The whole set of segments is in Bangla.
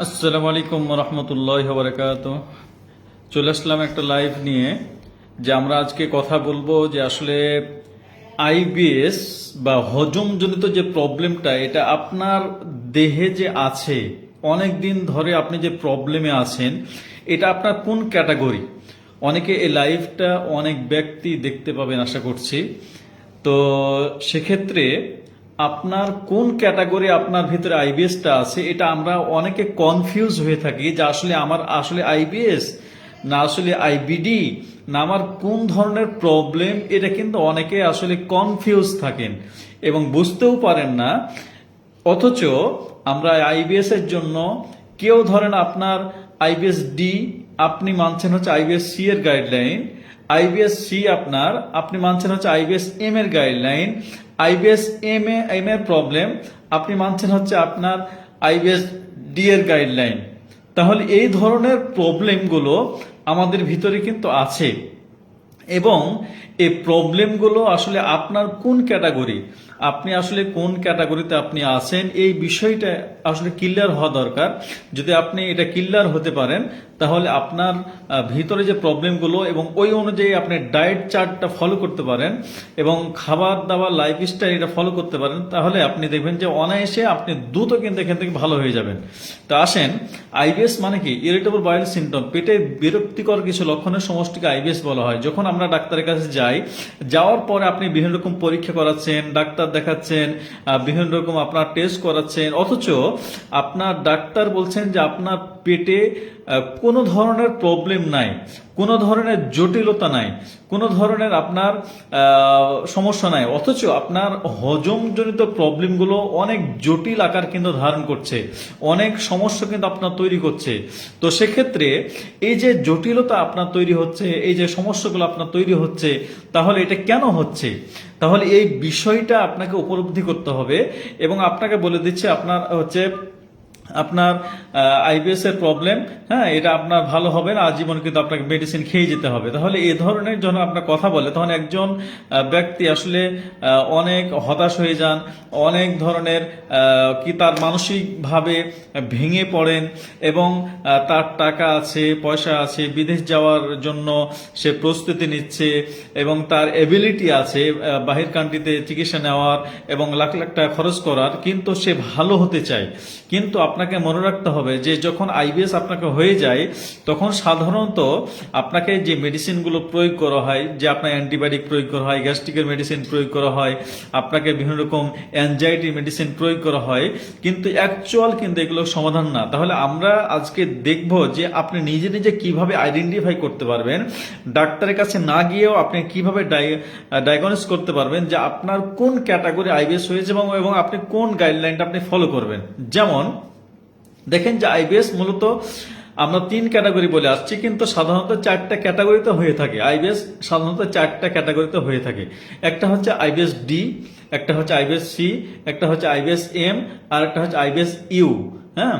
আসসালামু আলাইকুম রহমতুল্লাহ বারকাত চলে আসলাম একটা লাইভ নিয়ে, যে আমরা আজকে কথা বলব যে আসলে আইবিএস বা হজমজনিত যে প্রবলেমটা, এটা আপনার দেহে যে আছে অনেক দিন ধরে আপনি যে প্রবলেমে আছেন, এটা আপনার কোন ক্যাটাগরি? অনেকে এই লাইভটা অনেক ব্যক্তি দেখতে পাবেন আশা করছি। তো সেক্ষেত্রে আপনার কোন ক্যাটাগরি আপনার ভিতরে আইবিএসটা আছে, এটা আমরা অনেকে কনফিউজ হয়ে থাকি যে আসলে আমার আসলে আইবিএস না আসলে আইবিডি না আমার কোন ধরনের প্রবলেম এটা কিন্তু অনেকে আসলে কনফিউজ থাকেন এবং বুঝতেও পারেন না। অথচ আমরা আইবিএস এর জন্য কেউ ধরেন আপনার আইবিএস ডি, আপনি মানছেন হচ্ছে আইবিএস সি এর গাইডলাইন আইবিএস সি আপনার, আপনি মানছেন হচ্ছে আইবিএস এম এর গাইডলাইন আইবিএস এম এ এম এর প্রবলেম আপনি মানছেন হচ্ছে আপনার আইবিএস ডি এর গাইডলাইন তাহলে এই ধরনের প্রবলেমগুলো আমাদের ভিতরে কিন্তু আছে। এবং এই প্রবলেমগুলো আসলে আপনার কোন ক্যাটাগরি আপনি আসলে কোন ক্যাটাগরিতে আপনি আছেন, এই বিষয়টা আসলে ক্লিয়ার হওয়া দরকার। যদি আপনি এটা ক্লিয়ার হতে পারেন, তাহলে আপনার ভিতরে যে প্রবলেমগুলো এবং ওই অনুযায়ী আপনি ডায়েট চার্টটা ফলো করতে পারেন এবং খাবার দাবার লাইফস্টাইল এটা ফলো করতে পারেন, তাহলে আপনি দেখবেন যে অনায়াসে আপনি দ্রুত কিন্তু এখান থেকে ভালো হয়ে যাবেন। তো আসেন আইবিএস মানে কি? ইরিটেবল বায়োল সিমটম পেটে বিরক্তিকর কিছু লক্ষণের সমষ্টিকে আইবিএস বলা হয়। যখন আমরা ডাক্তারের কাছে যাই, যাওয়ার পরে আপনি বিভিন্ন রকম পরীক্ষা করাচ্ছেন, ডাক্তার দেখাচ্ছেন বিভিন্ন রকম আপনার টেস্ট করাচ্ছেন অথচ আপনার ডাক্তার বলছেন যে আপনার পেটে কোনো ধরনের প্রবলেম নাই, কোনো ধরনের জটিলতা নাই, কোনো ধরনের আপনার সমস্যা নাই। অথচ আপনার হজমজনিত প্রবলেমগুলো অনেক জটিল আকার কিন্তু ধারণ করছে, অনেক সমস্যা কিন্তু আপনার তৈরি করছে। তো সেক্ষেত্রে এই যে জটিলতা আপনার তৈরি হচ্ছে, এই যে সমস্যাগুলো আপনার তৈরি হচ্ছে, তাহলে এটা কেন হচ্ছে? তাহলে এই বিষয়টা আপনাকে উপলব্ধি করতে হবে এবং আপনাকে বলে দিচ্ছে আপনার হচ্ছে আপনার আইবিএস এর প্রবলেম হ্যাঁ এটা আপনার ভালো হবে না, আজীবন কিন্তু আপনাকে মেডিসিন খেয়ে যেতে হবে। তাহলে এ ধরনের যখন আপনার কথা বলে, তখন একজন ব্যক্তি আসলে অনেক হতাশ হয়ে যান, অনেক ধরনের কি তার মানসিকভাবে ভেঙে পড়েন এবং তার টাকা আছে, পয়সা আছে, বিদেশ যাওয়ার জন্য সে প্রস্তুতি নিচ্ছে এবং তার এবিলিটি আছে বাহির কান্ট্রিতে চিকিৎসা নেওয়ার এবং লাখ লাখ টাকা খরচ করার, কিন্তু সে ভালো হতে চায়। কিন্তু আপনাকে মনে রাখতে হবে যে যখন আইবিএস আপনাকে হয়ে যায়, তখন সাধারণত আপনাকে যে মেডিসিনগুলো প্রয়োগ করা হয়, যে আপনার অ্যান্টিবায়োটিক প্রয়োগ করা হয়, গ্যাস্ট্রিকের মেডিসিন প্রয়োগ করা হয়, আপনাকে বিভিন্ন রকম অ্যাংজাইটি মেডিসিন প্রয়োগ করা হয়, কিন্তু অ্যাকচুয়াল কিন্তু এগুলো সমাধান না। তাহলে আমরা আজকে দেখব যে আপনি নিজে নিজে কীভাবে আইডেন্টিফাই করতে পারবেন। ডাক্তারের কাছে না গিয়েও আপনি কীভাবে ডায়াগনোস করতে পারবেন যে আপনার কোন ক্যাটাগরি আইবিএস হয়েছে এবং এবং আপনি কোন গাইডলাইনটা আপনি ফলো করবেন। যেমন দেখেন যে আইবিএস মূলত আমরা তিন ক্যাটাগরি বলে আসছি, কিন্তু সাধারণত চারটা ক্যাটাগরিতে হয়ে থাকে। আইবিএস সাধারণত চারটা ক্যাটাগরিতে হয়ে থাকে। একটা হচ্ছে আইবিএস ডি একটা হচ্ছে আইবিএস সি একটা হচ্ছে আইবিএস এম আর একটা হচ্ছে আইবিএস ইউ হ্যাঁ?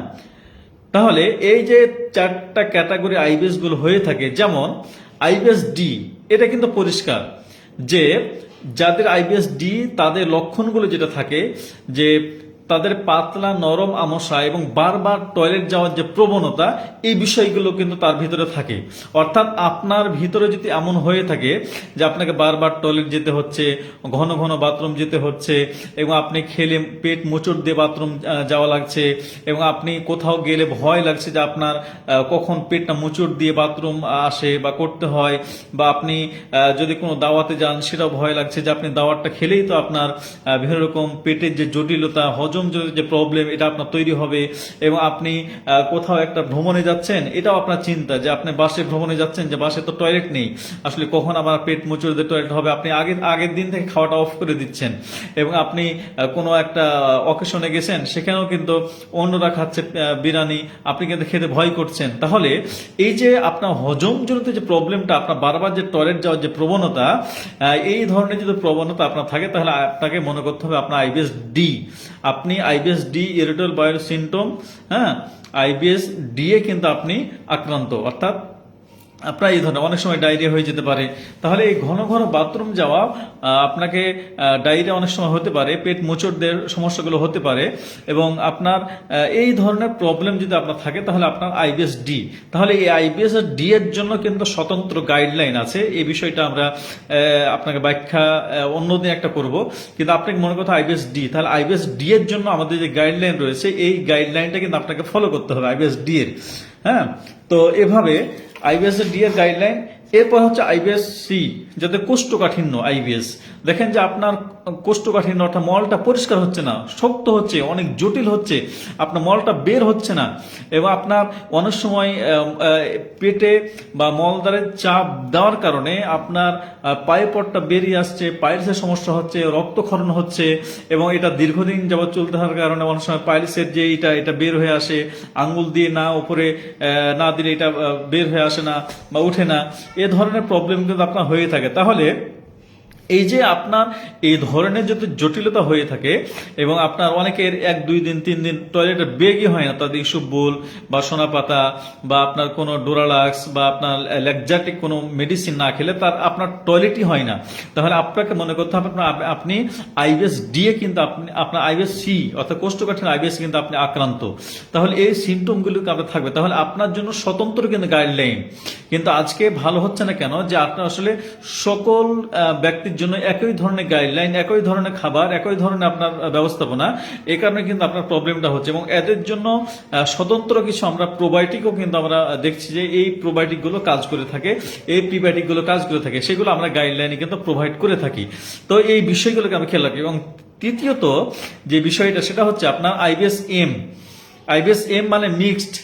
তাহলে এই যে চারটা ক্যাটাগরি আইবিএসগুলো হয়ে থাকে, যেমন আইবিএস ডি এটা কিন্তু পরিষ্কার যে যাদের আইবিএস ডি তাদের লক্ষণগুলো যেটা থাকে যে তাদের পাতলা, নরম আমসা এবং বারবার টয়লেট যাওয়ার যে প্রবণতা, এই বিষয়গুলো কিন্তু তার ভিতরে থাকে। অর্থাৎ আপনার ভিতরে যদি এমন হয়ে থাকে যে আপনাকে বারবার টয়লেট যেতে হচ্ছে, ঘন ঘন বাথরুম যেতে হচ্ছে, এবং আপনি খেলে পেট মোচড় দিয়ে বাথরুম যাওয়া লাগছে, এবং আপনি কোথাও গেলে ভয় লাগছে যে আপনার কখন পেটটা মোচড় দিয়ে বাথরুম আসে বা করতে হয়, বা আপনি যদি কোনো দাওয়াতে যান, সেটাও ভয় লাগছে যে আপনি দাওয়াতটা খেলেই তো আপনার বিভিন্ন রকম পেটের যে জটিলতা হজম যে প্রবলেম এটা আপনার তৈরি হবে এবং আপনি কোথাও একটা ভ্রমণে যাচ্ছেন, এটাও আপনার চিন্তা যে আপনি বাসে ভ্রমণে যাচ্ছেন, যে বাসে তো টয়লেট নেই। আসলে কখন আমার পেট মুচুর টয়লেট হবে, আপনি আগের আগের দিন থেকে খাওয়াটা অফ করে দিচ্ছেন। এবং আপনি কোনো একটা অকেশনে গেছেন, সেখানেও কিন্তু অন্যরা খাচ্ছে বিরিয়ানি, আপনি কিন্তু খেতে ভয় করছেন। তাহলে এই যে আপনার হজম হজমজনিত যে প্রবলেমটা আপনার বারবার যে টয়লেট যাওয়ার যে প্রবণতা এই ধরনের যদি প্রবণতা আপনার থাকে, তাহলে আপনাকে মনে করতে হবে আপনার আইবিএস ডি আপনি IBS D irritable bowel symptom হ্যাঁ? আইবিএস ডি এ কিন্তু আপনি আক্রান্ত অর্থাৎ আপনার এই ধরনের, অনেক সময় ডায়রিয়া হয়ে যেতে পারে। তাহলে এই ঘন ঘন বাথরুম যাওয়া আপনাকে ডায়রিয়া অনেক সময় হতে পারে, পেট মোচড়দের সমস্যাগুলো হতে পারে এবং আপনার এই ধরনের প্রবলেম যদি আপনার থাকে, তাহলে আপনার আইবিএস ডি। তাহলে এই আইবিএস ডি এর জন্য কিন্তু স্বতন্ত্র গাইডলাইন আছে। এই বিষয়টা আমরা আপনাকে ব্যাখ্যা অন্যদিন একটা করব। কিন্তু আপনাকে মনে কথা আইবিএস ডি। তাহলে আইবিএস ডি এর জন্য আমাদের যে গাইডলাইন রয়েছে, এই গাইডলাইনটা কিন্তু আপনাকে ফলো করতে হবে, আইবিএস ডি এর। হ্যাঁ তো এভাবে আইবিএস এর ডি এর গাইডলাইন এরপর হচ্ছে আইবিএস সি যাতে কোষ্ঠকাঠিন্য আইবিএস দেখেন যে আপনার কোষ্ঠকাঠিন্য অর্থাৎ মলটা পরিষ্কার হচ্ছে না, শক্ত হচ্ছে, অনেক জটিল হচ্ছে, আপনার মলটা বের হচ্ছে না, এবং আপনার অনেক সময় পেটে বা মলদ্বারে চাপ দেওয়ার কারণে আপনার পায়ে পটটা বেরিয়ে আসছে পাইলসের সমস্যা হচ্ছে রক্তক্ষরণ হচ্ছে, এবং এটা দীর্ঘদিন যাবত চলতে থাকার কারণে অনেক সময় পাইলসের যে এটা এটা বের হয়ে আসে আঙ্গুল দিয়ে না, ওপরে না দিলে এটা বের হয়ে আসে না বা উঠে না। এ ধরনের প্রবলেম কিন্তু আপনার হয়ে থাকে। তাহলে এই যে আপনার এই ধরনের যদি জটিলতা হয়ে থাকে এবং আপনার অনেকের এক দুই দিন তিন দিন টয়লেটের বেগই হয় না তাদের ইস্যুবুল বা সোনা পাতা বা আপনার কোনো ডোরালাক্স বা আপনার ল্যাকজাটিক কোনো মেডিসিন না খেলে তার আপনার টয়লেটই হয় না। তাহলে আপনাকে মনে করতে হবে আপনার আপনি আইবিএস ডিএ কিন্তু আপনি আপনার আইবিএস সি অর্থাৎ কোষ্ঠকাঠিন্য আইবিএস কিন্তু আপনি আক্রান্ত। তাহলে এই সিমটমগুলো আপনার থাকবে। তাহলে আপনার জন্য স্বতন্ত্র কিন্তু গাইডলাইন কিন্তু আজকে ভালো হচ্ছে না কেন? যে আপনার আসলে সকল আহ, ব্যক্তির জন্য একই ধরনের গাইডলাইন একই ধরনের খাবার, একই ধরনের আপনার ব্যবস্থাপনা এই কারণে কিন্তু আপনার প্রবলেমটা হচ্ছে। এবং এদের জন্য স্বতন্ত্র কিছু আমরা প্রোবায়োটিকও কিন্তু আমরা দেখছি যে এই প্রোবায়োটিকগুলো কাজ করে থাকে, এই প্রিবায়োটিকগুলো কাজ করে থাকে, সেগুলো আমরা গাইডলাইনে কিন্তু প্রোভাইড করে থাকি। তো এই বিষয়গুলোকে আমি খেয়াল রাখি। এবং তৃতীয়ত যে বিষয়টা, সেটা হচ্ছে আপনার আইবিএস এম আইবিএস এম মানে মিক্সড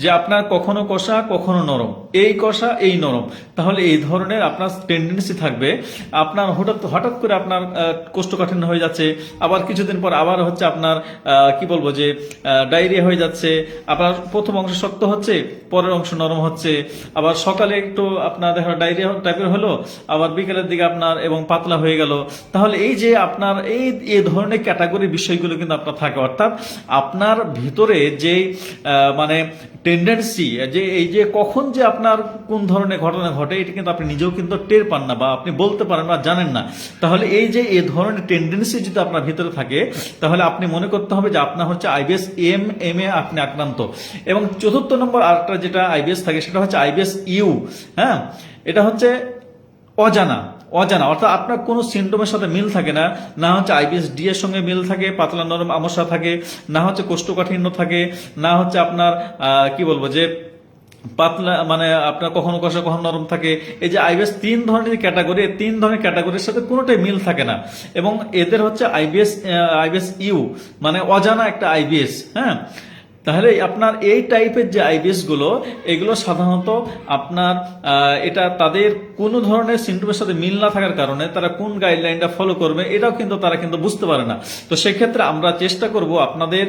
যে আপনার কখনো কষা, কখনো নরম। এই কষা, এই নরম। তাহলে এই ধরনের আপনার টেন্ডেন্সি থাকবে। আপনার হঠাৎ হঠাৎ করে আপনার কোষ্ঠকাঠিন্য হয়ে যাচ্ছে। আবার কিছুদিন পর আবার হচ্ছে আপনার কি বলব যে ডায়রিয়া হয়ে যাচ্ছে। আপনার প্রথম অংশ শক্ত হচ্ছে, পরের অংশ নরম হচ্ছে। আবার সকালে একটু আপনার দেখা ডায়রিয়া টাইপের হলো, আবার বিকেলের দিকে আপনার এবং পাতলা হয়ে গেল। তাহলে এই যে আপনার, এই, এ ধরনের ক্যাটাগরি বিষয়গুলো কিন্তু আপনার থাকে। অর্থাৎ আপনার ভিতরে যে মানে টেন্ডেন্সি যে এই যে কখন যে আপনার কোন ধরনের ঘটনা ঘটে, এটা কিন্তু আপনি নিজেও কিন্তু টের পান না বা আপনি বলতে পারেন বা জানেন না। তাহলে এই যে এ ধরনের টেন্ডেন্সি যদি আপনার ভিতরে থাকে, তাহলে আপনি মনে করতে হবে যে আপনার হচ্ছে আইবিএস এম এম এ আপনি আক্রান্ত। এবং চতুর্থ নম্বর আরেকটা যেটা আইবিএস থাকে, সেটা হচ্ছে আইবিএস ইউ হ্যাঁ? এটা হচ্ছে অজানা। অজানা, অর্থাৎ আপনার কোনো সিমটমের সাথে মিল থাকে না। না হচ্ছে আইবিএস ডি এর সঙ্গে মিল থাকে, পাতলা নরম আমসা থাকে, না হচ্ছে কোষ্ঠকাঠিন্য থাকে, না হচ্ছে আপনার কি বলব যে পাতলা মানে আপনার কখনো কষা, কখনো নরম থাকে। এই যে আইবিএস তিন ধরনের ক্যাটাগরি তিন ধরনের ক্যাটাগরির সাথে কোনোটাই মিল থাকে না। এবং এদের হচ্ছে আইবিএস আইবিএস ইউ মানে অজানা একটা আইবিএস হ্যাঁ? তাহলে আপনার এই টাইপের যে আইবিএসগুলো, এগুলো সাধারণত আপনার এটা তাদের কোনো ধরনের সিমটমের সাথে মিল না থাকার কারণে তারা কোন গাইডলাইনটা ফলো করবে, এটাও কিন্তু তারা কিন্তু বুঝতে পারে না। তো সেক্ষেত্রে আমরা চেষ্টা করব আপনাদের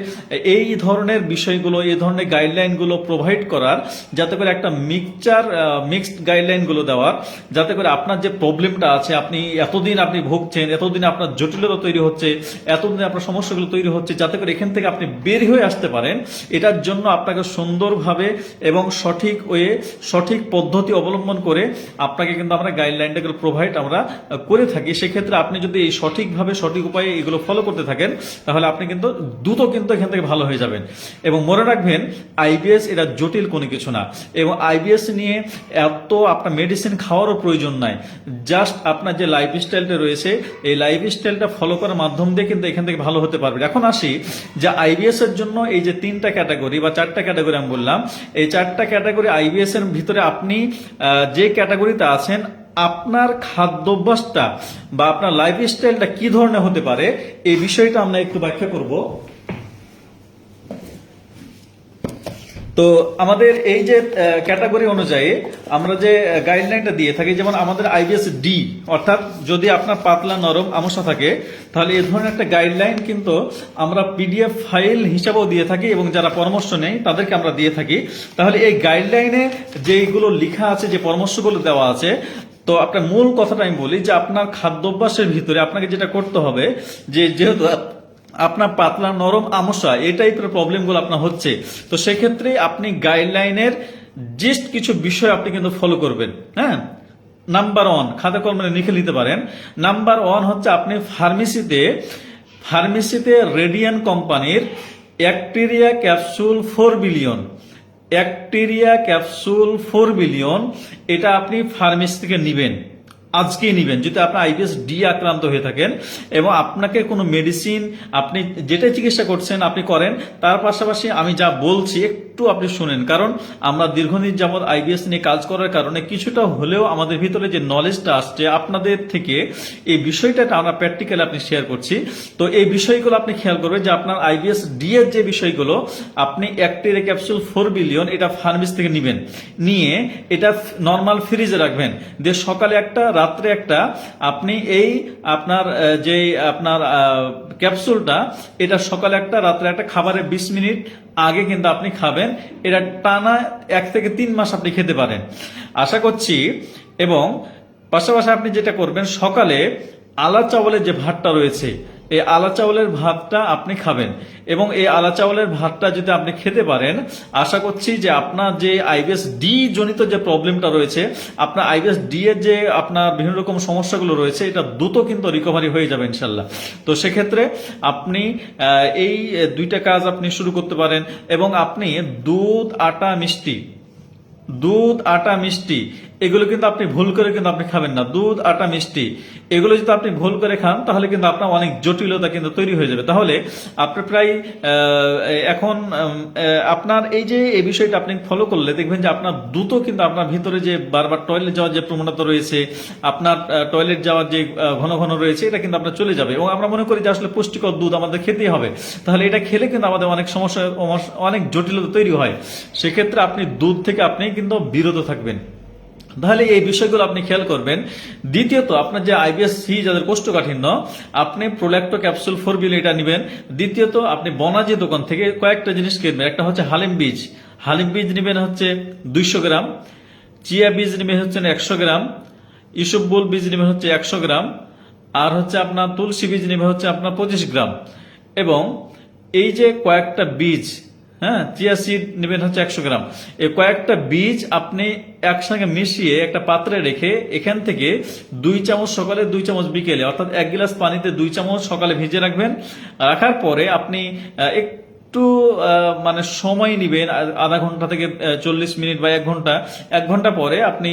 এই ধরনের বিষয়গুলো, এই ধরনের গাইডলাইনগুলো প্রোভাইড করার, যাতে করে একটা মিক্সচার মিক্সড গাইডলাইনগুলো দেওয়ার, যাতে করে আপনার যে প্রবলেমটা আছে, আপনি এতদিন আপনি ভুগছেন, এতদিন আপনার জটিলতা তৈরি হচ্ছে, এতদিন আপনার সমস্যাগুলো তৈরি হচ্ছে, যাতে করে এখান থেকে আপনি বের হয়ে আসতে পারেন এটার জন্য আপনাকে সুন্দরভাবে এবং সঠিক ওয়ে, সঠিক পদ্ধতি অবলম্বন করে আপনাকে কিন্তু আমরা গাইডলাইনটাগুলো প্রোভাইড আমরা করে থাকি। সেক্ষেত্রে আপনি যদি এই সঠিকভাবে, সঠিক উপায়ে এগুলো ফলো করতে থাকেন, তাহলে আপনি কিন্তু দ্রুত কিন্তু এখান থেকে ভালো হয়ে যাবেন। এবং মনে রাখবেন আইবিএস এটা জটিল কোনো কিছু না। এবং আইবিএস নিয়ে এত আপনার মেডিসিন খাওয়ারও প্রয়োজন নাই। জাস্ট আপনার যে লাইফ স্টাইলটা রয়েছে, এই লাইফ স্টাইলটা ফলো করার মাধ্যম দিয়ে কিন্তু এখান থেকে ভালো হতে পারবেন। এখন আসি যে আইবিএস এর জন্য এই যে তিনটা ক্যাটাগরি বা চারটা ক্যাটাগরি আমি বললাম, এই চারটা ক্যাটাগরি আইবিএস এর ভিতরে আপনি যে ক্যাটাগরিতে আছেন, আপনার খাদ্যাভ্যাসটা বা আপনার লাইফস্টাইলটা কি ধরনের হতে পারে, এই বিষয়টা আমরা একটু ব্যাখ্যা করব। তো আমাদের এই যে ক্যাটাগরি অনুযায়ী আমরা যে গাইডলাইনটা দিয়ে থাকি, যেমন আমাদের আইবিএস ডি অর্থাৎ যদি আপনার পাতলা, নরম, আমসা থাকে, তাহলে এ ধরনের একটা গাইডলাইন কিন্তু আমরা পিডিএফ ফাইল হিসাবেও দিয়ে থাকি এবং যারা পরামর্শ নেই তাদেরকে আমরা দিয়ে থাকি। তাহলে এই গাইডলাইনে যেগুলো লেখা আছে, যে পরামর্শগুলো দেওয়া আছে, তো আপনার মূল কথাটা আমি বলি যে, আপনার খাদ্যাভ্যাসের ভিতরে আপনাকে যেটা করতে হবে, যে যেহেতু আপনার পাতলা নরম আমসা, এই টাইপের প্রবলেমগুলো আপনার হচ্ছে। তো সেক্ষেত্রে আপনি গাইডলাইনের জাস্ট কিছু বিষয় আপনি কিন্তু ফলো করবেন হ্যাঁ? নাম্বার ওয়ান খাতা কলমে লিখে নিতে পারেন। নাম্বার ওয়ান হচ্ছে আপনি ফার্মেসিতে ফার্মেসিতে রেডিয়ান কোম্পানির অ্যাক্টেরিয়া ক্যাপসুল ফোর বিলিয়ন অ্যাক্টেরিয়া ক্যাপসুল ফোর বিলিয়ন এটা আপনি ফার্মেসি থেকে নিবেন। আজকেই নিবেন। যদি আপনার আইবিএস ডি আক্রান্ত হয়ে থাকেন এবং আপনাকে কোনো মেডিসিন আপনি যেটাই চিকিৎসা করছেন আপনি করেন, তার পাশাপাশি আমি যা বলছি একটু আপনি শুনেন। কারণ আমরা দীর্ঘদিন যাবৎ আইবিএস নিয়ে কাজ করার কারণে কিছুটা হলেও আমাদের ভিতরে যে নলেজটা আসছে আপনাদের থেকে, এই বিষয়টা আমরা প্র্যাকটিক্যালি আপনি শেয়ার করছি। তো এই বিষয়গুলো আপনি খেয়াল করবেন যে আপনার আইবিএস ডি এর যে বিষয়গুলো, আপনি অ্যাক্টেরিয়া ক্যাপসুল ফোর বিলিয়ন এটা ফার্মেস থেকে নিবেন। নিয়ে এটা নর্মাল ফ্রিজে রাখবেন। দিয়ে সকালে একটা রাত্রে একটা, আপনি এই আপনার যে আপনার ক্যাপসুলটা, এটা সকালে একটা, রাত্রে একটা, খাবারে বিশ মিনিট আগে কিন্তু আপনি খাবেন। এটা টানা এক থেকে তিন মাস আপনি খেতে পারেন। আশা করছি, এবং পাশাপাশি আপনি যেটা করবেন, সকালে আলা চাওয়ালের যে ভাতটা রয়েছে এই আলা চাউলের ভাতটা আপনি খাবেন এবং এই আলা চাউলের ভাতটা যদি আপনি খেতে পারেন, আশা করছি যে আপনার যে আইবিএস ডি জনিত যে প্রবলেমটা রয়েছে, আপনার আইবিএস ডি এর যে আপনার বিভিন্ন রকম সমস্যাগুলো রয়েছে, এটা দ্রুত কিন্তু রিকভারি হয়ে যাবে ইনশাল্লাহ তো সেক্ষেত্রে আপনি এই দুইটা কাজ আপনি শুরু করতে পারেন এবং আপনি দুধ, আটা, মিষ্টি, দুধ, আটা, মিষ্টি এগুলো কিন্তু আপনি ভুল করে কিন্তু আপনি খাবেন না। দুধ, আটা, মিষ্টি, এগুলো যদি আপনি ভুল করে খান, তাহলে কিন্তু আপনার অনেক জটিলতা কিন্তু তৈরি হয়ে যাবে। তাহলে আপনি প্রায় এখন আপনার এই যে, এই বিষয়টা আপনি ফলো করলে দেখবেন যে আপনার দ্রুত কিন্তু আপনার ভিতরে যে বারবার টয়লেট যাওয়ার যে প্রবণতা রয়েছে, আপনার টয়লেট যাওয়ার যে ঘন ঘন রয়েছে, এটা কিন্তু আপনার চলে যাবে। এবং আমরা মনে করি যে আসলে পুষ্টিকর দুধ আমাদের খেতেই হবে। তাহলে এটা খেলে কিন্তু আমাদের অনেক সমস্যা অনেক জটিলতা তৈরি হয়। সেক্ষেত্রে আপনি দুধ থেকে আপনি কিন্তু বিরত থাকবেন। তাহলে এই বিষয়গুলো আপনি খেয়াল করবেন। দ্বিতীয়ত, আপনার যে আইবিএস সি যাদের কোষ্ঠকাঠিন্য, আপনি প্রোল্যাক্টো ক্যাপসুল ফোর বিল এটা নেবেন। দ্বিতীয়ত, আপনি বনাজি দোকান থেকে কয়েকটা জিনিস কিনবেন। একটা হচ্ছে হালিম বীজ। হালিম বীজ নেবেন হচ্ছে দুইশো গ্রাম। চিয়া বীজ নেবেন হচ্ছে একশো গ্রাম। ইসববুল বীজ নেবেন হচ্ছে একশো গ্রাম। আর হচ্ছে আপনার তুলসী বীজ নেবে হচ্ছে আপনার পঁচিশ গ্রাম। এবং এই যে কয়েকটা বীজ হ্যাঁ চিয়া সিড নেবেন হচ্ছে একশো গ্রাম। এই কয়েকটা বীজ আপনি একসঙ্গে মিশিয়ে একটা পাত্রে রেখে এখান থেকে দুই চামচ সকালে দুই চামচ বিকেলে অর্থাৎ এক গিলাস পানিতে দুই চামচ সকালে ভিজে রাখবেন। রাখার পরে আপনি আহ, একটু মানে সময় নেবেন আধা ঘণ্টা থেকে চল্লিশ মিনিট বা এক ঘণ্টা। এক ঘণ্টা পরে আপনি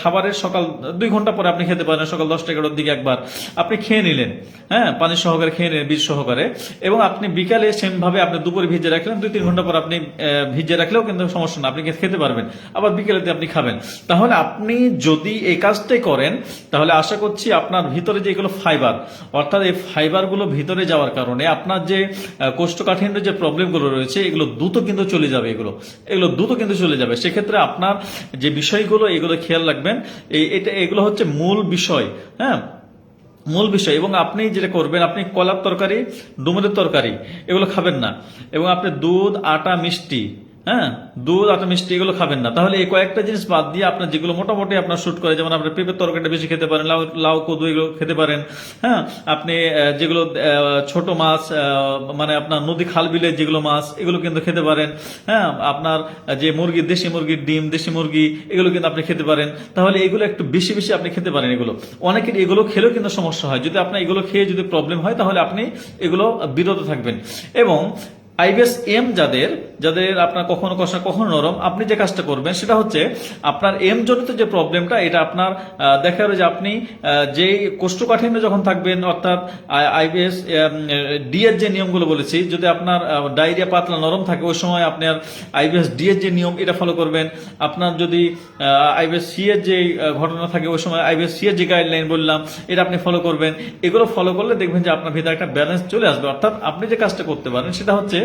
খাবারের সকাল, দুই ঘণ্টা পরে আপনি খেতে পারেন, সকাল দশটা এগারোর দিকে একবার। আপনি খেয়ে নিলেন হ্যাঁ পানি সহকারে খেয়ে নিলেন, বীজ সহকারে। এবং আপনি বিকালে সেম ভাবে আপনি দুপুরে ভিজে রাখলেন, দুই, তিন ঘণ্টা পর আপনি ভিজে রাখলেও কিন্তু সমস্যা না, আপনি খেতে পারবেন। আবার বিকেলে আপনি খাবেন। তাহলে আপনি যদি এই কাজটাই করেন, তাহলে আশা করছি আপনার ভিতরে যে এগুলো ফাইবার, অর্থাৎ এই ফাইবারগুলো ভিতরে যাওয়ার কারণে আপনার যে কোষ্ঠকাঠিন্য যে প্রবলেমগুলো রয়েছে, এগুলো দ্রুত কিন্তু চলে যাবে এগুলো। এগুলো দ্রুত কিন্তু চলে যাবে। সেক্ষেত্রে আপনার যে বিষয়গুলো, এগুলো খেয়াল রাখবেন। এই এটা, এগুলো হচ্ছে মূল বিষয় হ্যাঁ? মূল বিষয়। এবং আপনি যেটা করবেন, আপনি কলার তরকারি, ডুমুরের তরকারি, এগুলো খাবেন না। এবং আপনি দুধ, আটা, মিষ্টি হ্যাঁ? দুধ আটা মিষ্টি এগুলো খাবেন না। তাহলে এই কয়েকটা জিনিস বাদ দিয়ে আপনার যেগুলো মোটামুটি আপনার শুট করে, যেমন আপনি পেঁপের তরকারিটা বেশি খেতে পারেন, লাউ লাউ কদু এগুলো খেতে পারেন হ্যাঁ? আপনি যেগুলো ছোট মাছ মানে আপনার নদী খাল বিলে যেগুলো মাছ, এগুলো কিন্তু খেতে পারেন হ্যাঁ? আপনার যে মুরগি, দেশি মুরগির ডিম, দেশি মুরগি, এগুলো কিন্তু আপনি খেতে পারেন। তাহলে এগুলো একটু বেশি বেশি আপনি খেতে পারেন এগুলো। অনেকের এগুলো খেলেও কিন্তু সমস্যা হয়। যদি আপনার এগুলো খেয়ে যদি প্রবলেম হয়, তাহলে আপনি এগুলো বিরত থাকবেন। এবং আইবিএস এম যাদের যাদের আপনার কখনো কষা কখনো নরম আপনি যে কাজটা করবেন সেটা হচ্ছে আপনার এম জনিত যে প্রবলেমটা এটা আপনার দেখা গেল যে আপনি আহ, যে কোষ্ঠকাঠিন্য যখন থাকবেন অর্থাৎ আইবিএস ডি এর যে নিয়মগুলো বলেছি যদি আপনার ডায়রিয়া পাতলা নরম থাকে ওই সময় আপনার আইবিএস ডি এর যে নিয়ম এটা ফলো করবেন। আপনার যদি আইবিএস সি এর যে ঘটনা থাকে ওই সময় আইবিএস সি এর যে গাইডলাইন বললাম এটা আপনি ফলো করবেন। এগুলো ফলো করলে দেখবেন যে আপনার ভিতরে একটা ব্যালেন্স চলে আসবে। অর্থাৎ আপনি যে কাজটা করতে পারেন সেটা হচ্ছে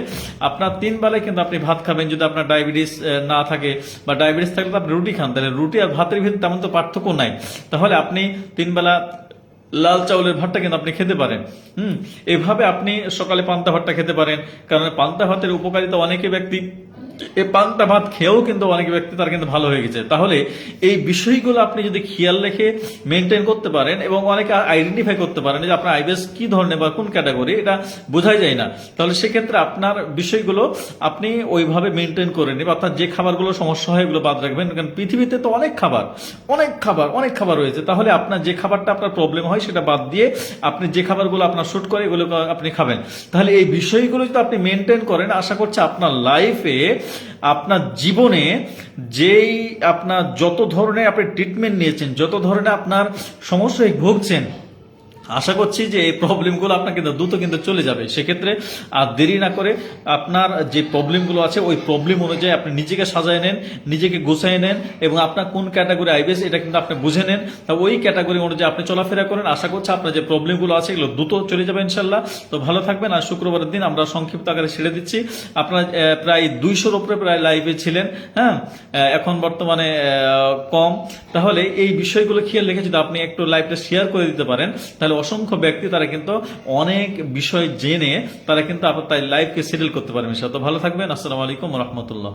আপনার তিন বেলায় কিন্তু আপনি ভাত খাবেন, যদি আপনার ডায়াবেটিস না থাকে বা ডায়াবেটিস থাকলে তো আপনি রুটি খান, তাহলে রুটি আর ভাতের ভিতরে তেমন তো পার্থক্য নাই। তাহলে আপনি তিন বেলা লাল চাউলের ভাতটা কিন্তু আপনি খেতে পারেন। হুম, এভাবে আপনি সকালে পান্তা ভাতটা খেতে পারেন, কারণ পান্তা ভাতের উপকারিতা অনেকে ব্যক্তি এই পান্তা ভাত খেয়েও কিন্তু অনেক ব্যক্তি তার কিন্তু ভালো হয়ে গেছে। তাহলে এই বিষয়গুলো আপনি যদি খেয়াল রেখে মেনটেন করতে পারেন এবং অনেকে আইডেন্টিফাই করতে পারেন যে আপনার আইবিএস কি ধরনের বা কোন ক্যাটাগরি এটা বোঝাই যায় না। তাহলে সেক্ষেত্রে আপনার বিষয়গুলো আপনি ওইভাবে মেনটেন করে নেবেন আপনার যে খাবারগুলো সমস্যা হয় এগুলো বাদ রাখবেন। কারণ পৃথিবীতে তো অনেক খাবার অনেক খাবার অনেক খাবার রয়েছে। তাহলে আপনার যে খাবারটা আপনার প্রবলেম হয় সেটা বাদ দিয়ে আপনি যে খাবারগুলো আপনার শুট করে এগুলো আপনি খাবেন। তাহলে এই বিষয়গুলো যদি আপনি মেনটেন করেন, আশা করছি আপনার লাইফে আপনার জীবনে যেই আপনার যত ধরনের আপনি ট্রিটমেন্ট নিয়েছেন যত ধরনের আপনার সমস্যায় ভুগছেন আশা করছি যে এই প্রবলেমগুলো আপনার কিন্তু দ্রুত কিন্তু চলে যাবে। সেক্ষেত্রে আর দেরি না করে আপনার যে প্রবলেমগুলো আছে, ওই প্রবলেম অনুযায়ী আপনি নিজেকে সাজায় নেন, নিজেকে গুছাই নেন এবং আপনার কোন ক্যাটাগরি আইবিএস, এটা কিন্তু আপনি বুঝে নেন। তা ওই ক্যাটাগরি অনুযায়ী আপনি চলাফেরা করেন। আশা করছি আপনার যে প্রবলেমগুলো আছে, এগুলো দ্রুত চলে যাবে ইনশাল্লাহ তো ভালো থাকবেন আর শুক্রবারের দিন আমরা সংক্ষিপ্ত আকারে ছেড়ে দিচ্ছি। আপনার প্রায় দুইশোর উপরে প্রায় লাইভে ছিলেন হ্যাঁ? এখন বর্তমানে কম। তাহলে এই বিষয়গুলো খেয়াল রেখে যদি আপনি একটু লাইভটা শেয়ার করে দিতে পারেন, তাহলে অসংখ্য ব্যক্তি, তারা কিন্তু অনেক বিষয় জেনে তারা কিন্তু আপনার তাই লাইফকে সেটেল করতে পারবেন তো ভালো থাকবেন। আসসালামু আলাইকুম রহমতুল্লাহ।